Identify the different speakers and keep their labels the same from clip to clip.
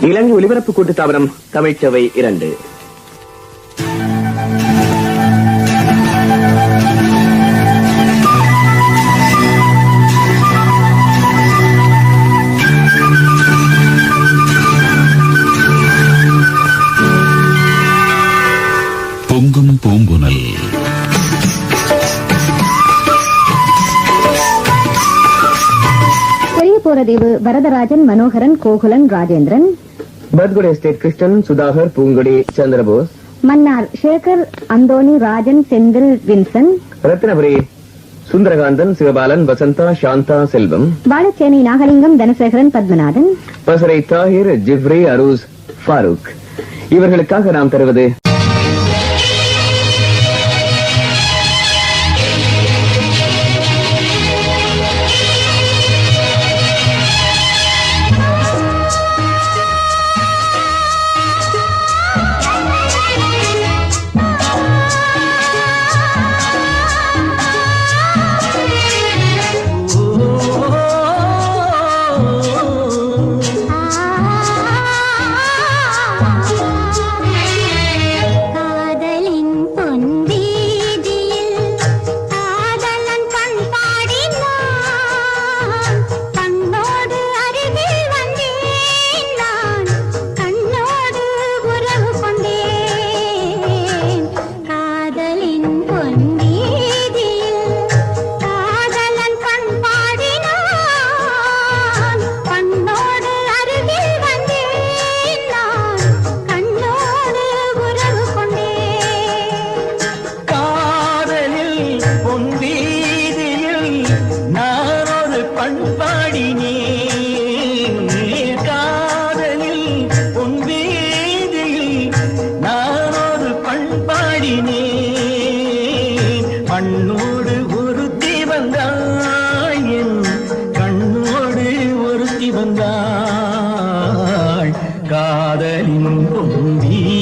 Speaker 1: இலங்கை ஒலிபரப்பு கூட்டுத்தாபனம் தமிழ்ச்சவை இரண்டு.
Speaker 2: Poratheevu Varatharajan Manoharan Gokulan Rajendran.
Speaker 1: Pathkudi estate Krishnan Sudhakar Poongudi Chandrabose.
Speaker 2: Mannar Sekar Anthony Rajan Senthil Vinson.
Speaker 1: Ratnapuri Sundarakanthan Sivapalan Vasantha Santha Selvam.
Speaker 2: Valaichenai Nagalingam Thanasekaran Pathmanathan.
Speaker 1: Passara Thahir Jifri Aroos Farook. இவர்களுக்காக நாம் தருவது
Speaker 3: காதலின் பொன்வீதியில்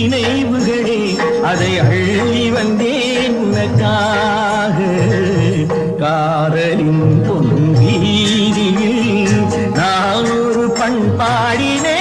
Speaker 4: நினைவுகளே அதை அள்ளி வந்தேன் உனக்காக. காதலின் பொன் வீதியில் நான் ஒரு பண்பாடினேன்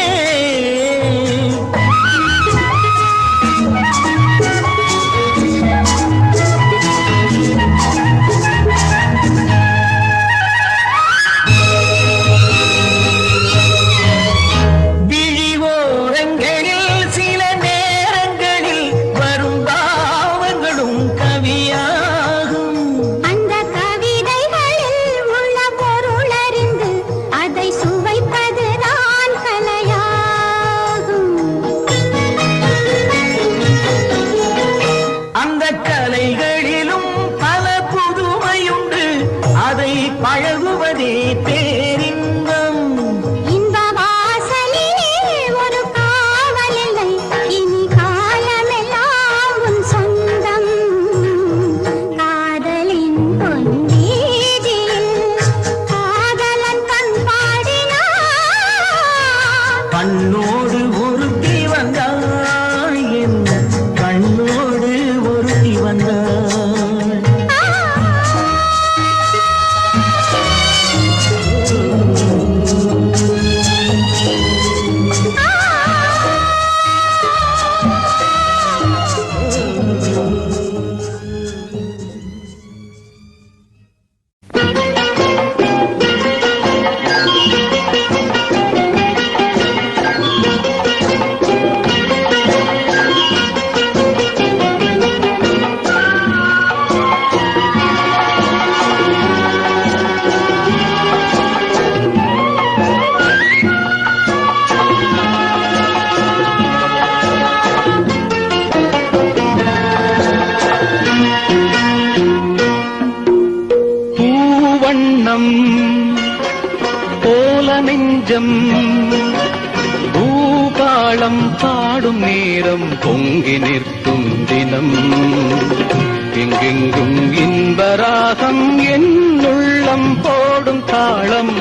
Speaker 3: வண்ணம் போல
Speaker 4: நெஞ்சம் பூபாளம் பாடும் நேரம் பொங்கி நிற்கும் தினம். எங்கெங்கும் இன்பராகம் என் உள்ளம் போடும் தாளம்.